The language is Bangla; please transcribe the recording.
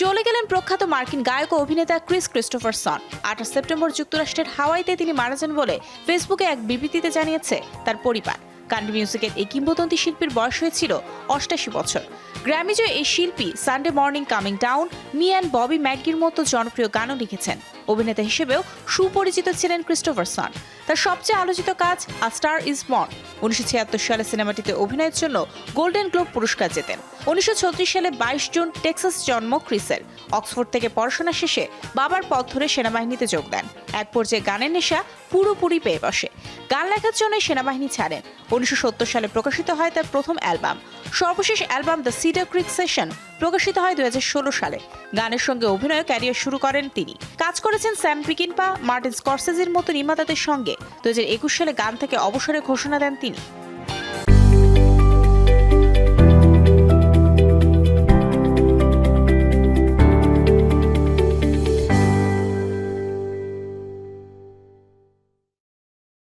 চলে গেলেন প্রখ্যাত মার্কিন গায়ক ও অভিনেতা ক্রিস ক্রিস্টোফার সন আঠাশ সেপ্টেম্বর যুক্তরাষ্ট্রের হাওয়াইতে তিনি মারা যান বলে ফেসবুকে এক বিবৃতিতে জানিয়েছে তার পরিবার। কান্ট্রি মিউজিকের এই কিংবদন্তি শিল্পীর বয়স হয়েছিল অষ্টাশি বছর। গ্র্যামিজয় এই শিল্পী Sunday morning coming down, me and Bobby ম্যাকগির মতো জনপ্রিয় গানও লিখেছেন। অভিনেতা হিসেবেও সুপরিচিত ছিলেন ক্রিস্টোফারসন তার সবচেয়ে আলোচিত কাজ আ স্টার ইজ মর্ন উনিশশো ছিয়াত্তর সালে সিনেমাটিতে অভিনয়ের জন্য গোল্ডেন গ্লোব পুরস্কার জেতেন। উনিশশো সালে বাইশ জুন টেক্সাস জন্ম ক্রিসের। অক্সফোর্ড থেকে পড়াশোনা শেষে বাবার পথ ধরে সেনাবাহিনীতে যোগ দেন। এক পর্যায়ে গানের নেশা পুরোপুরি পেয়ে বসে। গান লেখার জন্য সেনাবাহিনী ছাড়েন উনিশশো সত্তর সালে প্রকাশিত হয় তার প্রথম অ্যালবাম। সর্বশেষ album the Cedar Creek session প্রকাশিত হয় দুই হাজার ষোলো সালে। গানের সঙ্গে অভিনয় ক্যারিয়ার শুরু করেন তিনি। কাজ করেছেন স্যাম পিকিনপা, মার্টিন স্কর্সেজের মতো নির্মাতাদের সঙ্গে। দু হাজার একুশ সালে গান থেকে অবসরের ঘোষণা দেন তিনি।